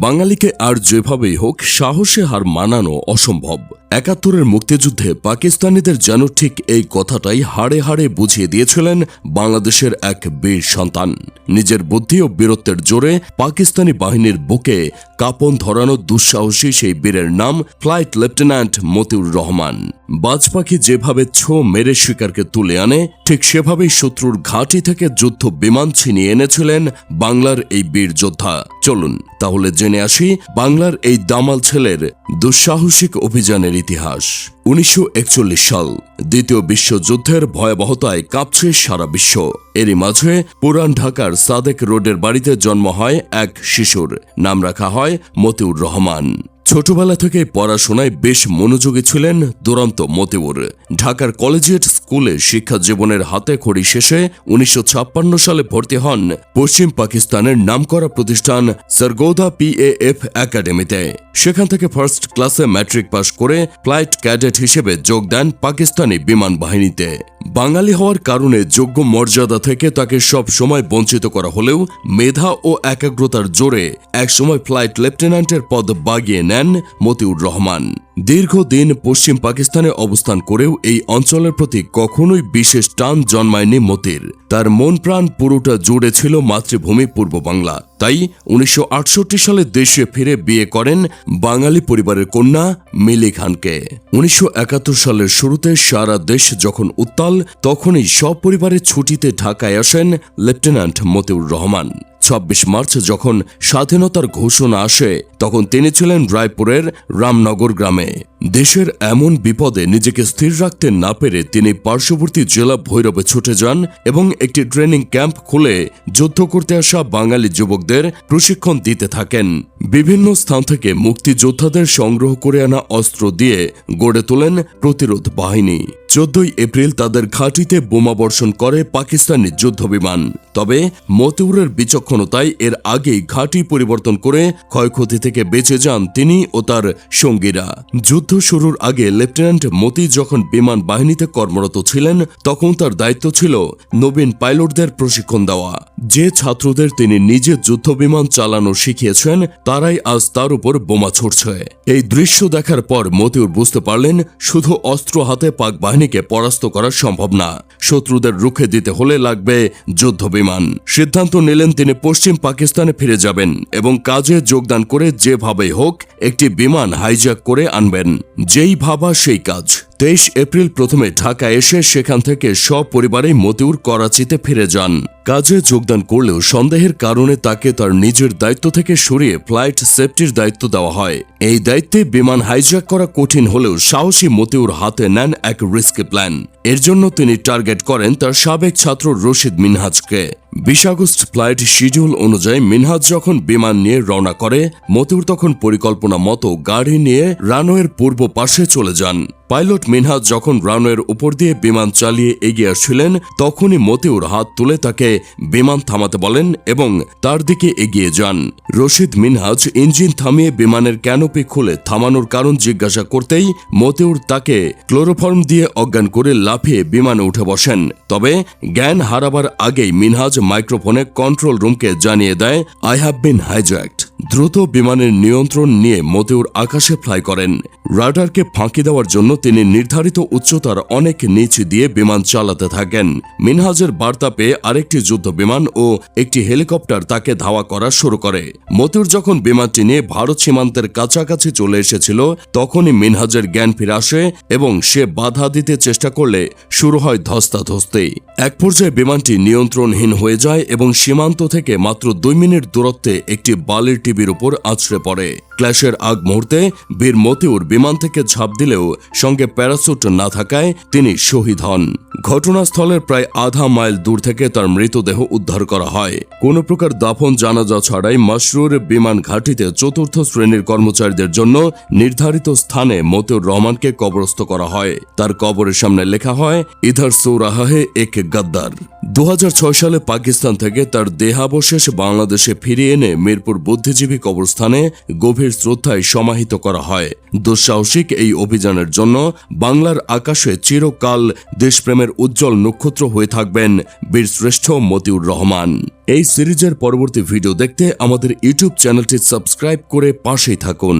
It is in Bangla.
বাঙালিকে আর যেভাবেই হোক, সাহসে হার মানানো অসম্ভব। একাত্তরের মুক্তিযুদ্ধে পাকিস্তানিদের যেন ঠিক এই কথাটাই হাড়ে হাড়ে বুঝিয়ে দিয়েছিলেন বাংলাদেশের এক বীর সন্তান। নিজের বুদ্ধি ও বীরত্বের জোরে পাকিস্তানি বাহিনীর বুকে কাপন ধরানো দুঃসাহসী সেই বীরের নাম, ফ্লাইট লেফটেন্যান্ট মতিউর রহমান। বাজ পাখি যেভাবে ছো মেরে শিকারকে তুলে আনে, ঠিক সেভাবেই শত্রুর ঘাঁটি থেকে যুদ্ধ বিমান ছিনিয়ে এনেছিলেন বাংলার এই বীর যোদ্ধা। চলুন তাহলে জেনে আসি বাংলার এই দামাল ছেলের দুঃসাহসিক অভিযানের ইতিহাস। উনিশশো একচল্লিশ সাল দ্বিতীয় বিশ্বযুদ্ধের ভয়াবহতায় কাঁপছে সারা বিশ্ব। এরই মাঝে পুরান ঢাকার সাদেক রোডের বাড়িতে জন্ম হয় এক শিশুর। নাম রাখা হয় মতিউর রহমান। ছোটবেলা থেকে পড়াশোনায় বেশ মনোযোগী ছিলেন দুরন্ত মতিউর। ঢাকার কলেজিয়েট স্কুলে শিক্ষা জীবনের হাতে খড়ি শেষে উনিশশো ছাপ্পান্ন সালে ভর্তি হন পশ্চিম পাকিস্তানের নামকরা প্রতিষ্ঠান সরগোদা পিএএফ একাডেমিতে। সেখান থেকে ফার্স্ট ক্লাসে ম্যাট্রিক পাশ করে ফ্লাইট ক্যাডেট হিসেবে যোগ দেন পাকিস্তানি বিমান বাহিনীতে। বাঙালি হওয়ার কারণে যোগ্য মর্যাদা থেকে তাকে সব সময় বঞ্চিত করা হলেও মেধা ও একাগ্রতার জোরে একসময় ফ্লাইট লেফটেন্যান্টের পদ বাগিয়ে নেন মতিউর রহমান। দীর্ঘদিন পশ্চিম পাকিস্তানে অবস্থান করেও এই অঞ্চলের প্রতি কখনোই বিশেষ টান জন্মায়নি মতির। তার মন প্রাণ পুরোটা জুড়ে ছিল মাতৃভূমি পূর্ব বাংলা। তাই উনিশশো আটষট্টি সালে দেশে ফিরে বিয়ে করেন বাঙালি পরিবারের কন্যা মিলি খানকে। উনিশশো একাত্তর সালের শুরুতে সারা দেশ যখন উত্তাল, তখনই সপরিবারে ছুটিতে ঢাকায় আসেন লেফটেন্যান্ট মতিউর রহমান। ছাব্বিশ মার্চ যখন স্বাধীনতার ঘোষণা আসে, তখন তিনি ছিলেন রায়পুরের রামনগর গ্রামে। দেশের এমন বিপদে নিজেকে স্থির রাখতে না পেরে তিনি পার্শ্ববর্তী জেলা ভৈরবে ছুটে যান এবং একটি ট্রেনিং ক্যাম্প খুলে যুদ্ধ করতে আসা বাঙালি যুবকদের প্রশিক্ষণ দিতে থাকেন। বিভিন্ন স্থান থেকে মুক্তিযোদ্ধাদের সংগ্রহ করে আনা অস্ত্র দিয়ে গড়ে তোলেন প্রতিরোধ বাহিনী। চোদ্দই এপ্রিল তাদের ঘাঁটিতে বোমা বর্ষণ করে পাকিস্তানি যুদ্ধবিমান। তবে মতিউরের বিচক্ষণতায় এর আগেই ঘাঁটি পরিবর্তন করে ক্ষয়ক্ষতি থেকে বেঁচে যান তিনি ও তার সঙ্গীরা। যুদ্ধ শুরুর আগে লেফটেন্যান্ট মতি যখন বিমান বাহিনীতে কর্মরত ছিলেন, তখন তার দায়িত্ব ছিল নবীন পাইলটদের প্রশিক্ষণ দেওয়া। যে ছাত্রদের তিনি নিজে যুদ্ধবিমান চালানো শিখিয়েছেন, তারাই আজ তার উপর বোমা ছুটছে এই দৃশ্য দেখার পর মতিউর বুঝতে পারলেন, শুধু অস্ত্র হাতে পাক বাহিনীকে পরাস্ত করা সম্ভব না। শত্রুদের রুখে দিতে হলে লাগবে যুদ্ধ বিমান সিদ্ধান্ত নিলেন তিনি পশ্চিম পাকিস্তানে ফিরে যাবেন এবং কাজে যোগদান করে যেভাবেই হোক একটি বিমান হাইজ্যাক করে আনবেন। যেই ভাবা সেই কাজ। তেইশ এপ্রিল প্রথমে ঢাকা এসে সেখান থেকে সপরিবারে মতিউর করাচিতে ফিরে যান। কাজে যোগদান করলেও সন্দেহের কারণে তাকে তার নিজের দায়িত্ব থেকে সরিয়ে ফ্লাইট সেফটির দায়িত্ব দেওয়া হয়। এই দায়িত্বে বিমান হাইজ্যাক করা কঠিন হলেও সাহসী মতিউর হাতে নেন এক রিস্কি প্ল্যান। এর জন্য তিনি টার্গেট করেন তার সাবেক ছাত্র রশিদ মিনহাজকে। বিশ আগস্ট ফ্লাইট শিডিউল অনুযায়ী মিনহাজ যখন বিমান নিয়ে রওনা করে, মতিউর তখন পরিকল্পনা মতো গাড়ি নিয়ে রানওয়ের পূর্ব পাশে চলে যান। পাইলট মিনহাজ যখন রানওয়ের উপর দিয়ে বিমান চালিয়ে এগিয়ে আসছিলেন, তখনই মতিউর হাত তুলে তাকে বিমান থামাতে বলেন এবং তার দিকে এগিয়ে যান। রশিদ মিনহাজ ইঞ্জিন থামিয়ে বিমানের ক্যানোপি খুলে থামানোর কারণ জিজ্ঞাসা করতেই মতিউর তাকে ক্লোরোফর্ম দিয়ে অজ্ঞান করে লাফিয়ে বিমানে উঠে বসেন। তবে জ্ঞান হারাবার আগেই মিনহাজ মাইক্রোফোনে কন্ট্রোল রুমকে জানিয়ে দেয়, আই হ্যাভ বিন হাইজ্যাক্ট দ্রুত বিমানের নিয়ন্ত্রণ নিয়ে মতিউর আকাশে ফ্লাই করেন। রাডারকে ফাঁকি দেওয়ার জন্য তিনি নির্ধারিত উচ্চতার অনেক নিচ দিয়ে বিমান চালাতে থাকেন। মিনহাজের বার্তা পেয়ে আরেকটি যুদ্ধ বিমান ও একটি হেলিকপ্টার তাকে ধাওয়া করা শুরু করে। মতিউর যখন বিমানটি নিয়ে ভারত সীমান্তের কাছাকাছি চলে এসেছিল, তখনই মিনহাজের জ্ঞান ফিরে আসে এবং সে বাধা দিতে চেষ্টা করলে শুরু হয় ধস্তাধস্তি। এক পর্যায়ে বিমানটি নিয়ন্ত্রণহীন হয়ে যায় এবং সীমান্ত থেকে মাত্র দুই মিনিট দূরত্বে একটি বালির টিভির উপর আছড়ে পড়ে। ক্ল্যাশের আগ মুহূর্তে বীর মতিউর বিমান থেকে ঝাঁপ দিলেও সঙ্গে প্যারাসুট না থাকায় তিনি শহীদ হন। ঘটনাস্থলের প্রায় আধা মাইল দূর থেকে তার মৃতদেহ উদ্ধার করা হয়। কোনো প্রকার দাফন, জানাজা ছাড়াই মাসরুর বিমান ঘাঁটিতে চতুর্থ শ্রেণির কর্মচারীদের জন্য নির্ধারিত স্থানে মতিউর রহমানকে কবরস্থ করা হয়। তার কবরের সামনে লেখা হয়, ইধার সৌরাহে এক গাদ্দার। দু সালে পাকিস্তান থেকে তার দেহাবশেষ বাংলাদেশে ফিরিয়ে এনে মিরপুর বুদ্ধিজীবী কবরস্থানে গভীর শ্রদ্ধায় সমাহিত করা হয়। দুঃসাহসিক এই অভিযানের জন্য বাংলার আকাশে চিরকাল দেশপ্রেমের সংগ্রামের উজ্জ্বল নক্ষত্র হয়ে থাকবেন বীরশ্রেষ্ঠ মতিউর রহমান। এই সিরিজের পরবর্তী ভিডিও দেখতে আমাদের ইউটিউব চ্যানেলটি সাবস্ক্রাইব করে পাশেই থাকুন।